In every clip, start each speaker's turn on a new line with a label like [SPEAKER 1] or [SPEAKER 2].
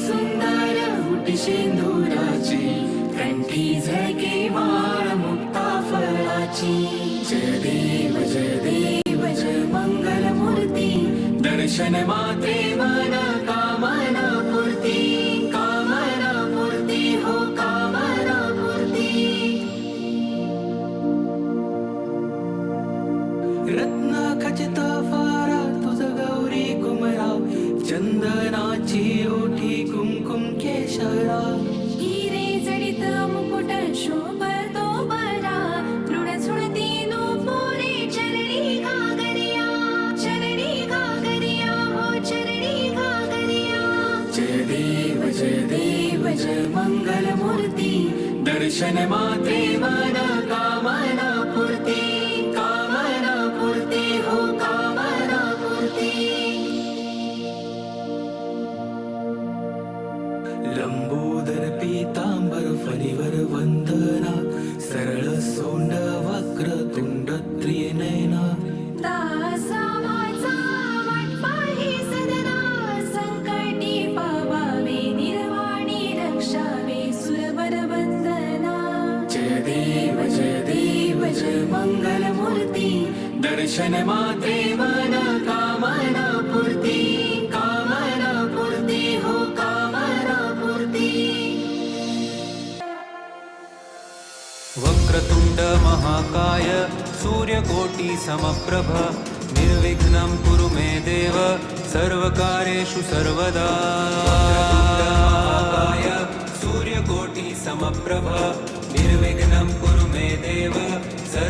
[SPEAKER 1] सुंदर फुटी शेंदुराची कंठी झळके माळ मुक्ता फळाची. जय देव जय देव जय मंगल मूर्ती दर्शन मात्रे मन कामना पूर्ती कामना पूर्ती हो कामना पूर्ती. रत्ना खचित फारा तुझ गौरी कुमरा चंदनाची ओठी कुमकुम केशरा.
[SPEAKER 2] हिरे जडित मुकुट शोभतो बरा. तृण सुणती पोरे चरणी घागरिया. चरणी घागरिया हो चरणी घागरिया.
[SPEAKER 1] जय देव जय देव जय मंगल मूर्ती दर्शन मात्रे मन कामना जय देव जय देव जय मंगल मूर्ती दर्शन मात्रे मन कामना पूर्ती कामना पूर्ती हो कामना पूर्ती
[SPEAKER 3] वक्रतुण्ड महाकाय सूर्यकोटि समप्रभ निर्विघ्नं कुरु मे देव महाकाय सूर्यकोटि समप्रभ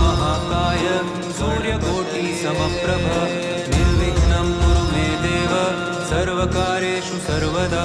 [SPEAKER 3] महाकाय सूर्यकोटि समप्रभ निर्विघ्नं कुरु मे देव सर्वकार्येषु सर्वदा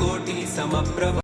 [SPEAKER 3] महाकाय सूर्यकोटि समप्रभ